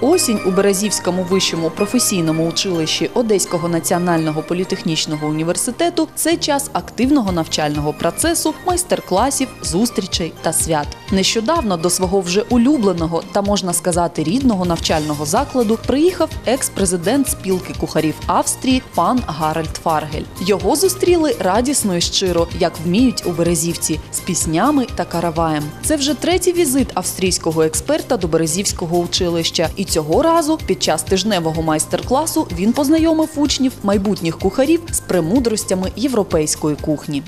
Осінь у Березівському вищому професійному училищі Одеського національного політехнічного університету це час активного навчального процесу, майстер-класів, зустрічей та свят. Нещодавно до свого вже улюбленого та можна сказати рідного навчального закладу приїхав екс-президент спілки кухарів Австрії пан Гаральд Фаргель. Його зустріли радісно і щиро, як вміють у Березівці, з піснями та караваєм. Це вже третій візит австрійського експерта до Березівського училища. І цього разу під час тижневого майстер-класу він познайомив учнів майбутніх кухарів з премудростями європейської кухні.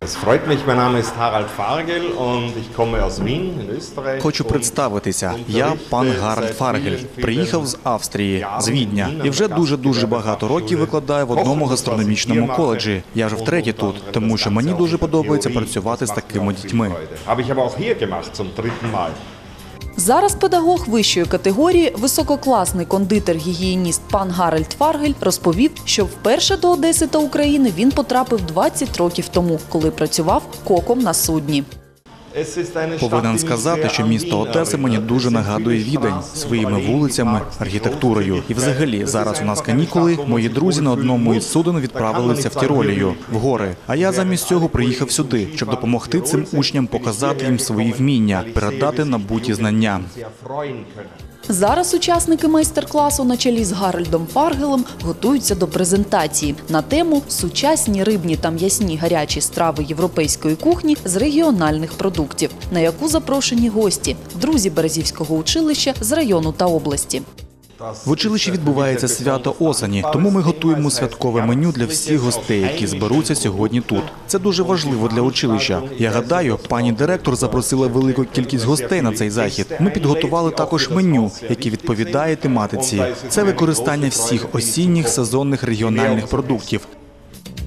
Es freut mich, mein Name ist Harald Fargel und ich komme aus Wien in Österreich. Хочу представитися. Я пан Гаральд Фаргель. Приїхав з Австрії, з Відня, і вже дуже дуже багато років викладаю в одному гастрономічному коледжі. Я вже втретє тут, тому що мені дуже подобається працювати з такими дітьми. Зараз педагог вищої категорії, висококласний кондитер-гігієніст пан Гаральд Фаргель розповів, що вперше до Одеси та України він потрапив 20 років тому, коли працював коком на судні. Повинен сказати, що місто Одеса мені дуже нагадує Відень своїми вулицями, архітектурою. І взагалі зараз у нас канікули. Мої друзі на одному із суден відправилися в Тіролію в гори. А я замість цього приїхав сюди, щоб допомогти цим учням показати їм свої вміння, передати набуті знання. Зараз учасники майстер-класу на чолі з Гарольдом Фаргелем готуються до презентації на тему сучасні рибні та м'ясні гарячі страви європейської кухні з регіональних продуктів, на яку запрошені гості, друзі Березівського училища з району та області. В училищі відбувається свято осені, тому ми готуємо святкове меню для всіх гостей, які зберуться сьогодні тут. Це дуже важливо для училища. Я гадаю, пані директор запросила велику кількість гостей на цей захід. Ми підготували також меню, яке відповідає тематиці. Це використання всіх осінніх сезонних регіональних продуктів.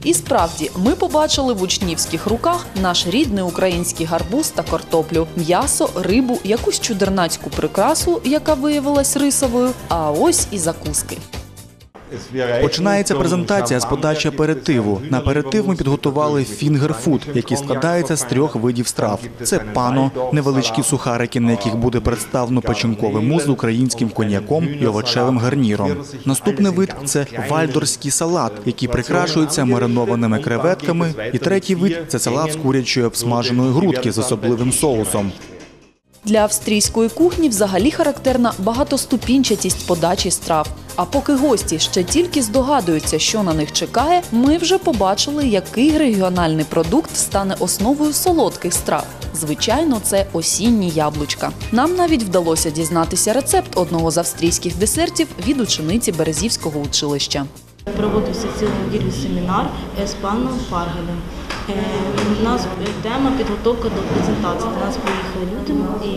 І справді ми побачили в учнівських руках наш рідний український гарбуз та картоплю, м'ясо, рибу, якусь чудернацьку прикрасу, яка виявилась рисовою. А ось і закуски. Починається презентація з подачі аперитиву. На аперитив ми підготували фінгерфуд, який складається з трьох видів страв: це пано, невеличкі сухарики, на яких буде представлено печінковий мус з українським коньяком і овочевим гарніром. Наступний вид це вальдорський салат, який прикрашується маринованими креветками. І третій вид це салат з курячої обсмаженої грудки з особливим соусом. Для австрійської кухні взагалі характерна багатоступінчатість подачі страв. А поки гості ще тільки здогадуються, що на них чекає, ми вже побачили, який регіональний продукт стане основою солодких страв. Звичайно, це осінні яблучка. Нам навіть вдалося дізнатися рецепт одного з австрійських десертів від учениці Березівського училища. Проводився цілу неділю семінар з паном Фаргелем. Е, У нас тема підготовка до презентації. До нас приїхали люди і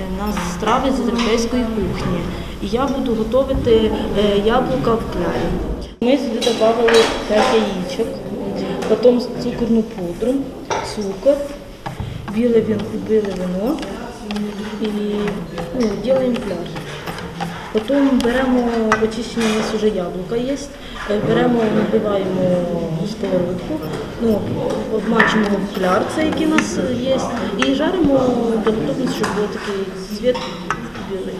е, у нас страви з європейської кухні. І я буду готувати е, яблука в клярі. Ми сюди додали 5 яєчок, потім цукорну пудру, цукор, біле вино, і ну, робимо пляж. Потім беремо очищені у нас вже яблука є, е, беремо, набиваємо сковородку, ну, обмачуємо в клярце, який у нас є, і жаримо до готовності, щоб був такий цвіт білий.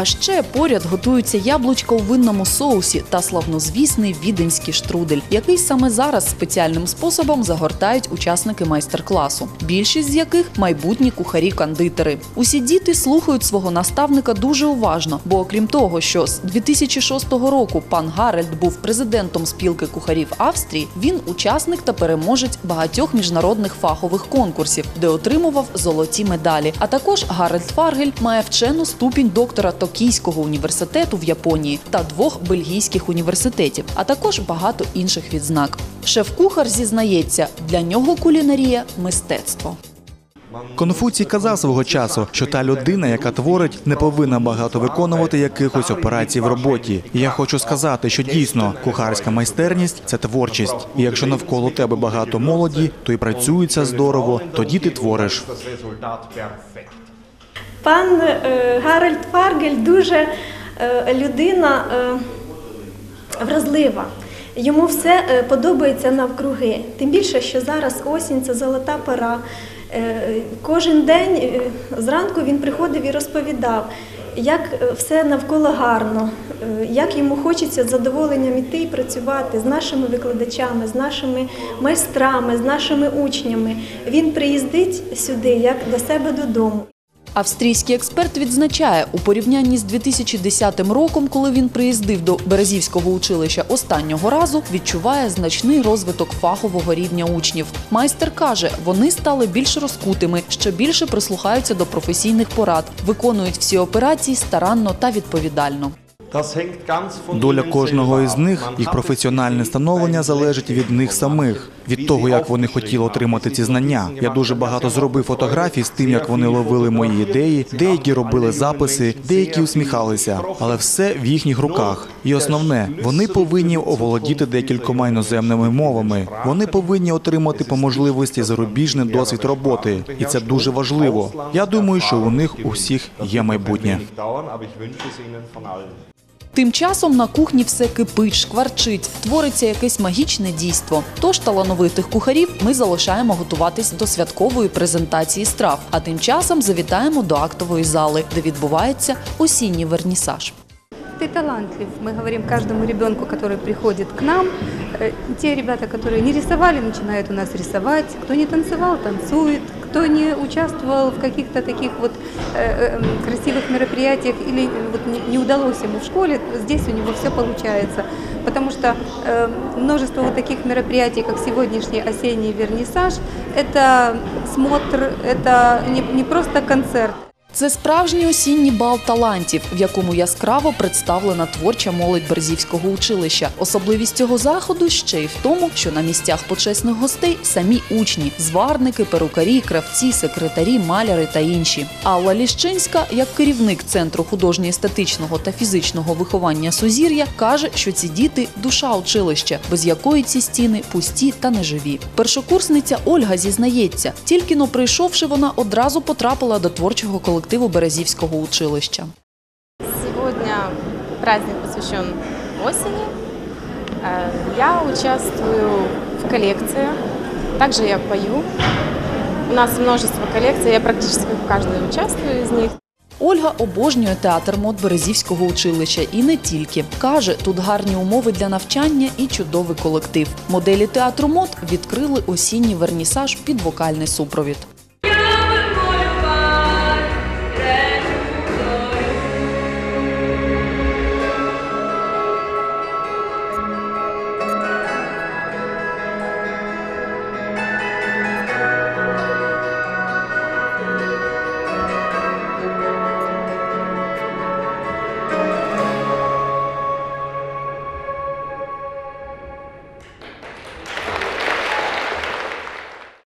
А ще поряд готуються яблучка у винному соусі та славнозвісний віденський штрудель, який саме зараз спеціальним способом загортають учасники майстер-класу. Більшість з яких майбутні кухарі-кондитери. Усі діти слухають свого наставника дуже уважно, бо окрім того, що з 2006 року пан Гарельд був президентом спілки кухарів Австрії, він учасник та переможець багатьох міжнародних фахових конкурсів, де отримував золоті медалі. А також Гарельд Фаргель має вчену ступінь доктора Токійського університету в Японії та двох бельгійських університетів, а також багато інших відзнак. Шеф-кухар зізнається, для нього кулінарія мистецтво. Конфуцій казав свого часу, що та людина, яка творить, не повинна багато виконувати якихось операцій в роботі. І я хочу сказати, що дійсно кухарська майстерність це творчість. І якщо навколо тебе багато молоді, то і працюється здорово, тоді ти твориш. Пан е, Гарольд Фаргель дуже е, людина е, вразлива. Йому все подобається навкруги. Тим більше, що зараз осінь це золота пора. Кожен день зранку він приходив і розповідав, як все навколо гарно, як йому хочеться з задоволенням іти і працювати з нашими викладачами, з нашими майстрами, з нашими учнями. Він приїздить сюди як до себе додому. Австрійський експерт відзначає, у порівнянні з 2010 роком, коли він приїздив до Березівського училища останнього разу, відчуває значний розвиток фахового рівня учнів. Майстер каже, вони стали більш розкутими, що більше прислухаються до професійних порад, виконують всі операції старанно та відповідально. Доля кожного із них, їх професіональне становлення залежить від них самих, від того, як вони хотіли отримати ці знання. Я дуже багато зробив фотографій з тим, як вони ловили мої ідеї. Деякі робили записи, деякі усміхалися, але все в їхніх руках. І основне, вони повинні оволодіти декількома іноземними мовами. Вони повинні отримати по можливості зарубіжний досвід роботи, і це дуже важливо. Я думаю, що у них у всіх є майбутнє. Nicht dauern, aber ich wünsche es ihnen von allen. Тим часом на кухні все кипить, шкварчить, твориться якесь магічне дійство. Тож талановитих кухарів ми залишаємо готуватись до святкової презентації страв. А тим часом завітаємо до актової зали, де відбувається осінній вернісаж. Ты талантлив. Мы говорим каждому ребенку, который приходит к нам. Э, Те ребята, которые не рисовали, начинают у нас рисовать. Кто не танцевал, танцует. Кто не участвовал в каких-то таких вот э, э, красивых мероприятиях или э, вот не, не удалось ему в школе, здесь у него все получается. Потому что э, множество вот таких мероприятий, как сегодняшний осенний вернисаж, это смотр, это не, не просто концерт. Це справжній осінній бал талантів, в якому яскраво представлена творча молодь Берзівського училища. Особливість цього заходу ще й в тому, що на місцях почесних гостей самі учні, зварники, перукарі, кравці, секретарі, маляри та інші. Алла Ліщинська, як керівник центру художньо-естетичного та фізичного виховання Сузір'я, каже, що ці діти душа училища, без якої ці стіни пусті та неживі. Першокурсниця Ольга зізнається, тільки но прийшовши, вона одразу потрапила до творчого колективу Березівського училища. Сегодня праздник посвящен осени. Э, Я участвую в коллекции. Также я пою. У нас множество коллекций, я практически в каждой участвую из них. Ольга обожнює театр мод Березівського училища і не тільки. Каже, тут гарні умови для навчання і чудовий колектив. Моделі театру мод відкрили осінній вернісаж під вокальний супровід.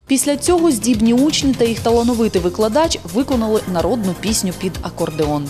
Після цього здібні учні та їх талановитий викладач виконали народну пісню під акордеон.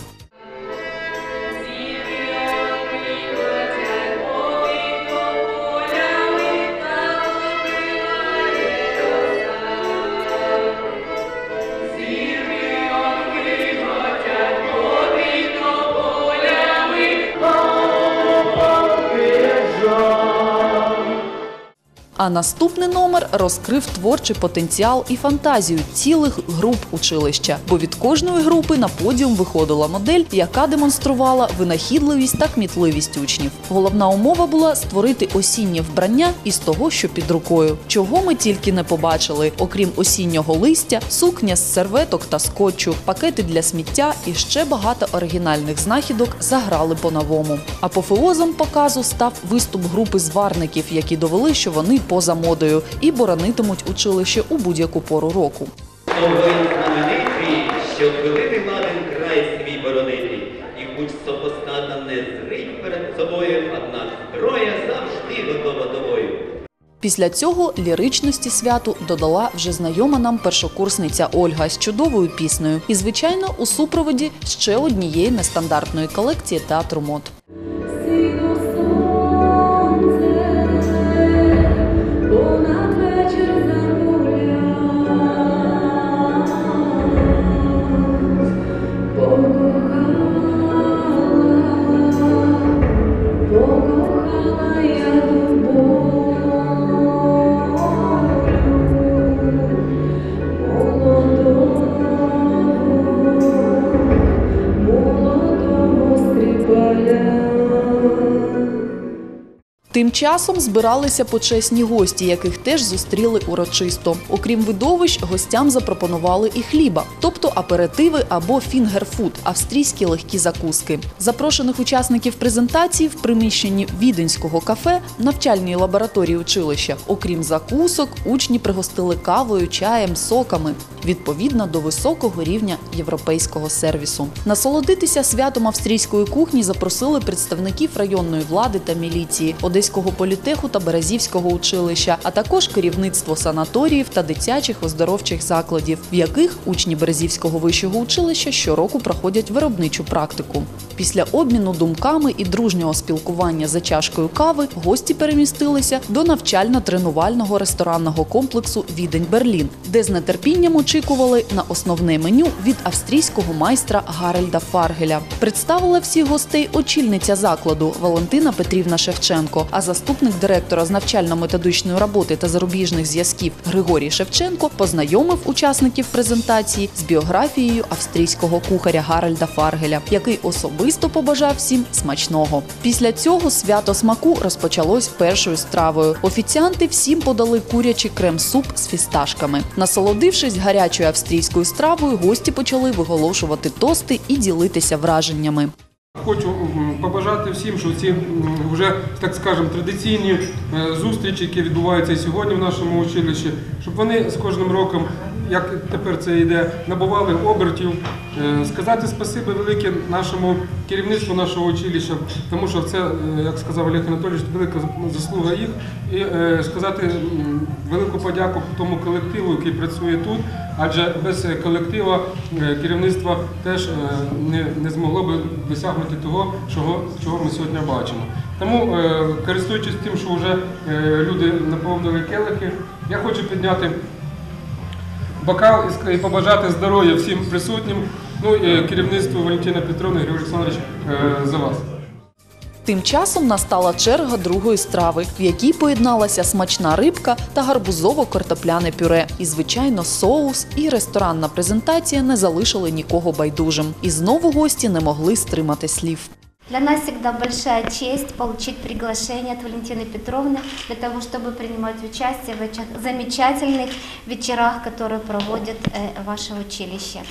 Наступний номер розкрив творчий потенціал і фантазію цілих груп училища. Бо від кожної групи на подіум виходила модель, яка демонструвала винахідливість та кмітливість учнів. Головна умова була створити осіннє вбрання із того, що під рукою. Чого ми тільки не побачили, окрім осіннього листя, сукня з серветок та скотчу, пакети для сміття і ще багато оригінальних знахідок заграли по-новому. Апофеозом показу став виступ групи зварників, які довели, що вони поза модою і боронитимуть училище у будь-яку пору року. Щоб великий ладен край свій боронити, і будь сопостата не зрить перед собою, однак зброя завжди готова. Після цього ліричності святу додала вже знайома нам першокурсниця Ольга з чудовою піснею. І, звичайно, у супроводі ще однієї нестандартної колекції театру мод. Часом збиралися почесні гості, яких теж зустріли урочисто. Окрім видовищ, гостям запропонували і хліба, тобто аперитиви або фінгерфуд – австрійські легкі закуски. Запрошених учасників презентації в приміщенні віденського кафе навчальній лабораторії училища. Окрім закусок, учні пригостили кавою, чаєм, соками відповідно до високого рівня європейського сервісу. Насолодитися святом австрійської кухні запросили представників районної влади та міліції, Одеського політеху та Березівського училища, а також керівництво санаторіїв та дитячих оздоровчих закладів, в яких учні Березівського вищого училища щороку проходять виробничу практику. Після обміну думками і дружнього спілкування за чашкою кави гості перемістилися до навчально-тренувального ресторанного комплексу Відень Берлін, де з нетерпінням очікували на основне меню від австрійського майстра Гарельда Фаргеля. Представила всіх гостей очільниця закладу Валентина Петрівна Шевченко, а заступник директора з навчально-методичної роботи та зарубіжних зв'язків Григорій Шевченко познайомив учасників презентації з біографією австрійського кухаря Гарельда Фаргеля, який особисто побажав всім смачного. Після цього свято смаку розпочалось першою стравою. Офіціанти всім подали курячий крем-суп з фісташками. Насолодившись гарячою австрійською стравою, гості почали виголошувати тости і ділитися враженнями. Хочу побажати всім, що ці вже так скажемо традиційні е, зустрічі, які відбуваються сьогодні в нашому училищі, щоб вони з кожним роком, як тепер це йде, набували обертів. Е, Сказати спасибі велике нашому керівництву нашого училища, тому що це, е, як сказав Олег Анатолійович, велика заслуга їх. І е, сказати велику подяку тому колективу, який працює тут, адже без колектива е, керівництва теж не, змогло би досягнути того, чого, ми сьогодні бачимо. Тому, користуючись тим, що вже люди наповнили келихи, я хочу підняти бокал і побажати здоров'я всім присутнім, ну і керівництву Валентина Петровна Григорій Олександрович е, за вас. Тим часом настала черга другої страви, в якій поєдналася смачна рибка та гарбузово-картопляне пюре. І, звичайно, соус і ресторанна презентація не залишили нікого байдужим. І знову гості не могли стримати слів. Для нас всегда большая честь получить приглашение от Валентины Петровны для того, чтобы принимать участие в этих замечательных вечерах, которые проводит э, ваше училище.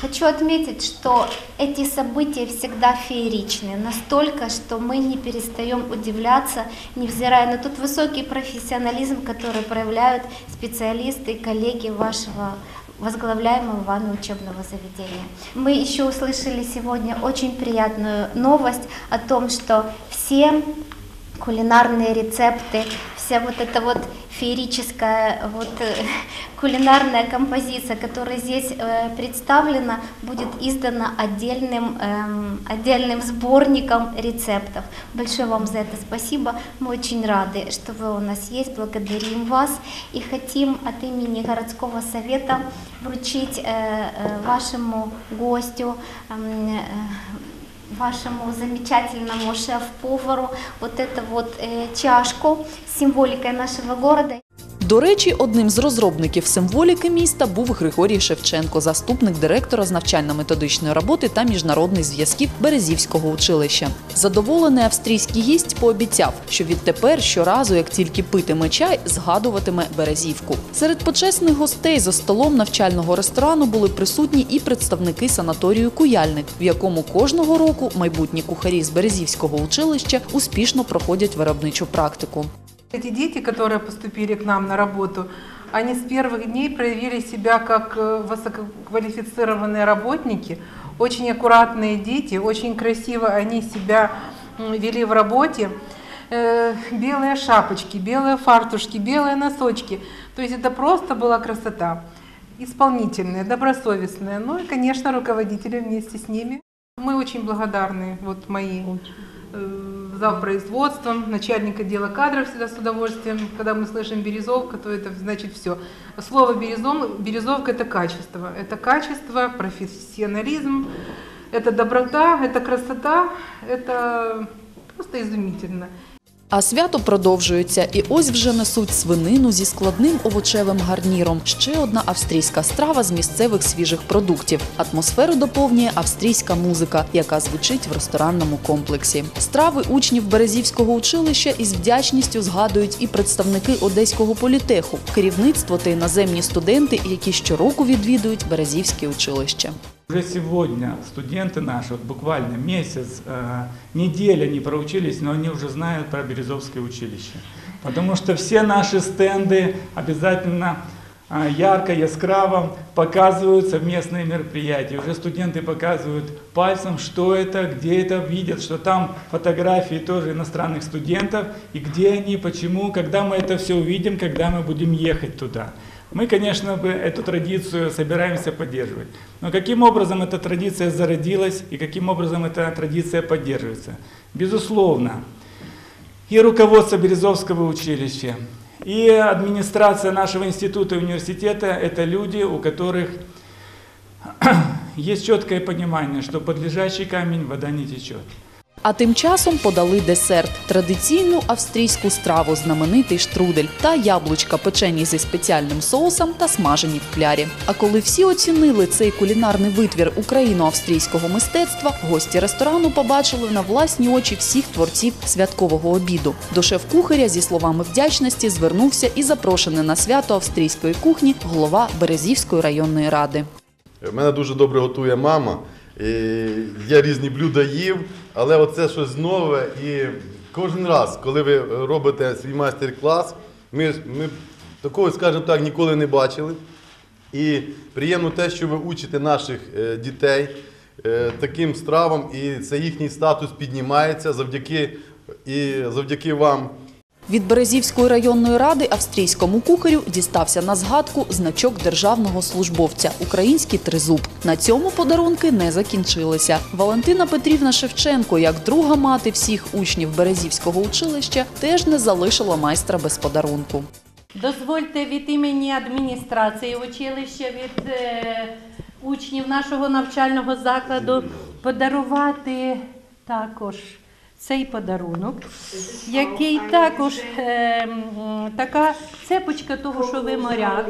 Хочу отметить, что эти события всегда фееричны, настолько, что мы не перестаем удивляться, невзирая на тот высокий профессионализм, который проявляют специалисты и коллеги вашего возглавляемого вами учебного заведения. Мы еще услышали сегодня очень приятную новость о том, что все кулинарные рецепты, вся вот эта вот феерическая вот э, кулинарная композиция, которая здесь э, представлена, будет издана отдельным, эм, отдельным сборником рецептов. Большое вам за это спасибо. Мы очень рады, что вы у нас есть, благодарим вас и хотим от имени городского совета вручить э, вашему гостю эм, вашему замечательному шеф-повару вот эту вот э, чашку символикой нашего города. До речі, одним з розробників символіки міста був Григорій Шевченко, заступник директора з навчально-методичної роботи та міжнародних зв'язків Березівського училища. Задоволений австрійський гість пообіцяв, що відтепер щоразу, як тільки питиме чай, згадуватиме Березівку. Серед почесних гостей за столом навчального ресторану були присутні і представники санаторію Куяльник, в якому кожного року майбутні кухарі з Березівського училища успішно проходять виробничу практику. Эти дети, которые поступили к нам на работу, они с первых дней проявили себя как э, высококвалифицированные работники, очень аккуратные дети, очень красиво они себя вели в работе. Э, Белые шапочки, белые фартушки, белые носочки. То есть это просто была красота. Исполнительные, добросовестные. Ну и, конечно, руководители вместе с ними. Мы очень благодарны, вот мои э, зав производством, начальник отдела кадров всегда с удовольствием. Когда мы слышим березовка, то это значит все. Слово березом, березовка это качество. Это качество, профессионализм, это доброта, это красота, это просто изумительно. А свято продовжується, і ось вже несуть свинину зі складним овочевим гарніром. Ще одна австрійська страва з місцевих свіжих продуктів. Атмосферу доповнює австрійська музика, яка звучить в ресторанному комплексі. Страви учнів Березівського училища із вдячністю згадують і представники Одеського політеху, керівництво та іноземні студенти, які щороку відвідують Березівське училище. Уже сегодня студенты наши, вот буквально месяц, э, неделя не проучились, но они уже знают про Березовское училище. Потому что все наши стенды обязательно э, ярко, яскраво показывают совместные мероприятия. Уже студенты показывают пальцем, что это, где это, видят, что там фотографии тоже иностранных студентов, и где они, почему, когда мы это все увидим, когда мы будем ехать туда. Мы, конечно, эту традицию собираемся поддерживать. Но каким образом эта традиция зародилась и каким образом эта традиция поддерживается? Безусловно, и руководство Березовского училища, и администрация нашего института и университета – это люди, у которых есть четкое понимание, что под лежачий камень вода не течет. А тим часом подали десерт традиційну австрійську страву, знаменитий штрудель та яблучка, печені зі спеціальним соусом та смажені в клярі. А коли всі оцінили цей кулінарний витвір україно-австрійського мистецтва, гості ресторану побачили на власні очі всіх творців святкового обіду. До шеф-кухаря зі словами вдячності звернувся і запрошений на свято австрійської кухні голова Березівської районної ради. Мене дуже добре готує мама. Я різні блюда їв, але оце щось нове. І кожен раз, коли ви робите свій майстер-клас, ми, ми такого, скажімо так, ніколи не бачили. І приємно те, що ви учите наших е, дітей е, таким стравам, і це їхній статус піднімається завдяки, і завдяки вам. Від Березівської районної ради австрійському кухарю дістався на згадку значок державного службовця Український тризуб. На цьому подарунки не закінчилися. Валентина Петрівна Шевченко, як друга мати всіх учнів Березівського училища, теж не залишила майстра без подарунку. Дозвольте від імені адміністрації училища, від е, учнів нашого навчального закладу подарувати також цей подарунок, який також е, така цепочка того, що ви моряк,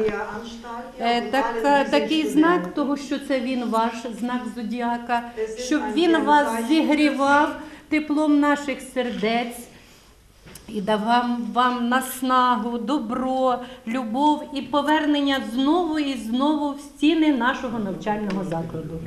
е, така, такий знак того, що це він ваш знак зодіака, щоб він вас зігрівав теплом наших сердець. І давав вам наснагу, добро, любов і повернення знову і знову в стіни нашого навчального закладу.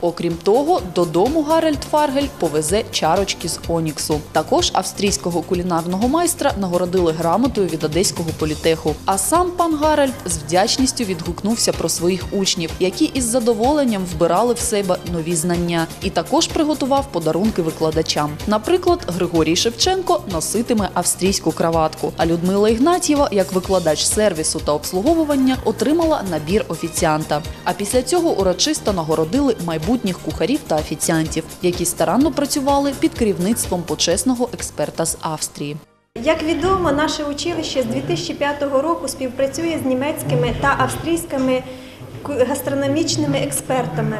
Окрім того, додому Гарольд Фаргель повезе чарочки з Оніксу. Також австрійського кулінарного майстра нагородили грамотою від одеського політеху. А сам пан Гарольд з вдячністю відгукнувся про своїх учнів, які із задоволенням вбирали в себе нові знання, і також приготував подарунки викладачам. Наприклад, Григорій Шевченко носитиме австрійську краватку, а Людмила Ігнатьєва, як викладач сервісу та обслуговування, отримала набір офіціанта. А після цього урочисто нагородили майбутніх кухарів та офіціантів, які старанно працювали під керівництвом почесного експерта з Австрії. Як відомо, наше училище з 2005 року співпрацює з німецькими та австрійськими гастрономічними експертами.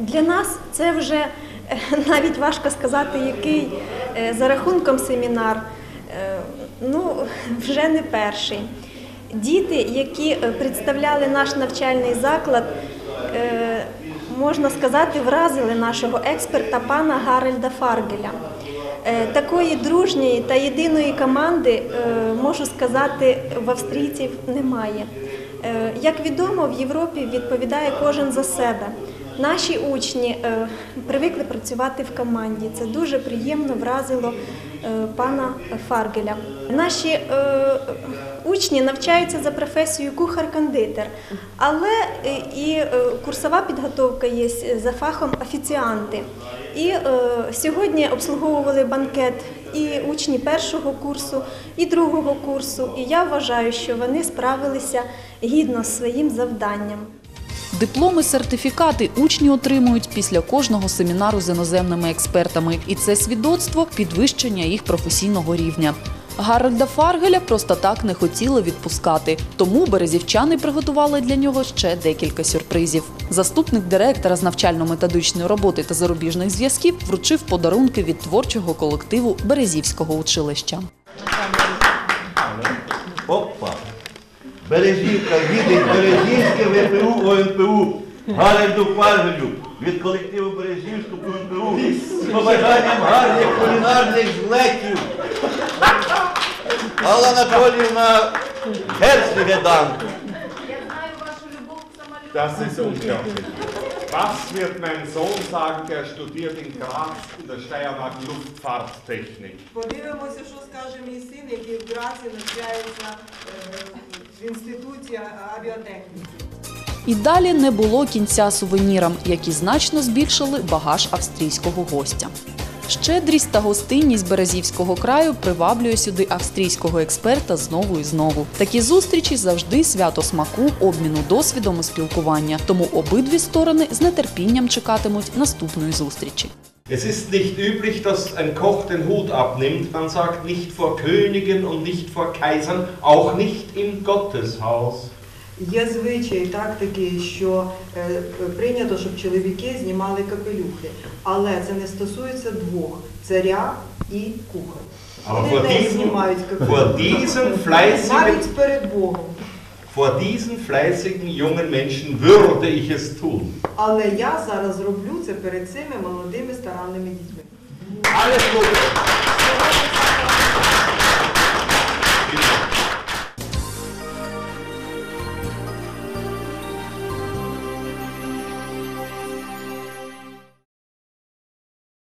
Для нас це вже е, навіть важко сказати, який е, за рахунком семінар, е, ну вже не перший. Діти, які представляли наш навчальний заклад, можна сказати, вразили нашого експерта пана Гарольда Фаргеля. Е, Такої дружньої та єдиної команди, е, можу сказати, в австрійців немає. Е, Як відомо, в Європі відповідає кожен за себе. Наші учні привикли працювати в команді. Це дуже приємно вразило пана Фаргеля. Наші е, учні навчаються за професією кухар-кондитер, але е, і е, курсова підготовка є за фахом офіціанти. І е, сьогодні обслуговували банкет і учні першого курсу, і другого курсу. І я вважаю, що вони справилися гідно з своїм завданням. Дипломи, сертифікати учні отримують після кожного семінару з іноземними експертами, і це свідоцтво підвищення їх професійного рівня. Гарольда Фаргеля просто так не хотіли відпускати, тому березівчани приготували для нього ще декілька сюрпризів. Заступник директора з навчально-методичної роботи та зарубіжних зв'язків вручив подарунки від творчого колективу Березівського училища. Опа! Бережівка їде Бережівське ВПУ ОНПУ Гарольду Фаргелю від колективу Бережівського ОНПУ з побажанням гарних кулінарних злетів. Алла Анатоліївна Герцлігедан. Das ist unglaublich. Was wird mein Sohn sagen, der studiert in Graz in der Steiermark Luftfahrttechnik? Подивимося, що скаже мій син, який в Граці навчається е, в інституті авіатехніки. І далі не було кінця сувенірам, які значно збільшили багаж австрійського гостя. Щедрість та гостинність Березівського краю приваблює сюди австрійського експерта знову і знову. Такі зустрічі завжди свято смаку, обміну досвідом і спілкування. Тому обидві сторони з нетерпінням чекатимуть наступної зустрічі. Es ist nicht üblich, dass ein Koch den Hut abnimmt. Man sagt nicht vor Königen und nicht vor Kaisern, auch nicht im Gotteshaus. Є звичай так такий, що е, прийнято, щоб чоловіки знімали капелюхи. Але це не стосується двох царя і кухар. Aber Вони vor не diesem, знімають vor капелюхи. diesem fleißigen, Навіть перед Богом. vor diesen fleißigen jungen Menschen würde ich es tun. Але я зараз зроблю це перед цими молодими старанними дітьми. Alles Gute!